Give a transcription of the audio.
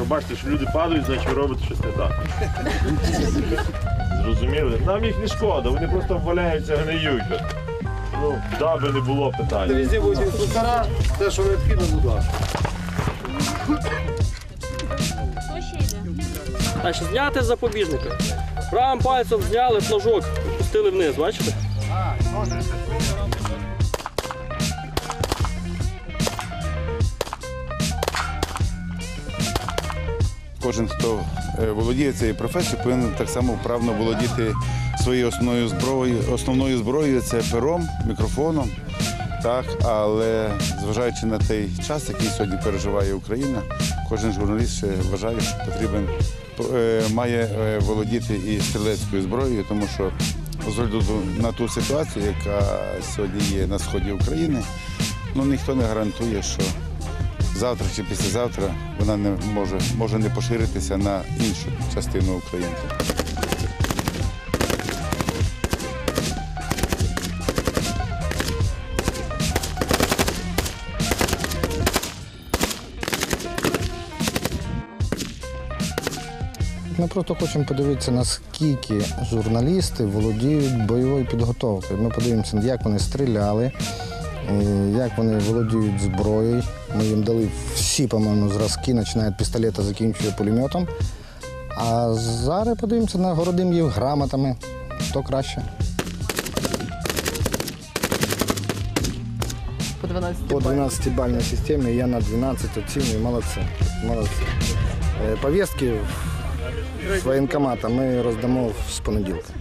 Якщо бачите, що люди падають, значить ви робите щось не так. Зрозуміли? Нам їх не шкода, вони просто валяються, гниють. Ну, даби не було питань. Везде будуть інструктора, те, що необхідно, будь ласка. Хто ще? Значить, зняти з запобіжника. Правим пальцем зняли флажок, пустили вниз, бачите? Кожен, хто е, володіє цією професією, повинен так само вправно володіти своєю основною зброєю. Основною зброєю це пером, мікрофоном. Так, але зважаючи на той час, який сьогодні переживає Україна, кожен журналіст ще вважає, що потрібен е, має е, володіти і стрілецькою зброєю, тому що з огляду на ту ситуацію, яка сьогодні є на сході України, ну ніхто не гарантує, що завтра чи післязавтра вона не може, може не поширитися на іншу частину України. Ми просто хочемо подивитися, наскільки журналісти володіють бойовою підготовкою. Ми подивимося, як вони стріляли, як вони володіють зброєю. Ми їм дали всі, по-моєму, зразки, починають пістолета, закінчує пулеметом. А зараз подивимося, нагородимо їх грамотами. Хто краще? По 12 По 12-бальній системі я на 12 оцінюю. Молодці. Молодці. Е, Повістки з воєнкомата ми роздамо з понеділка.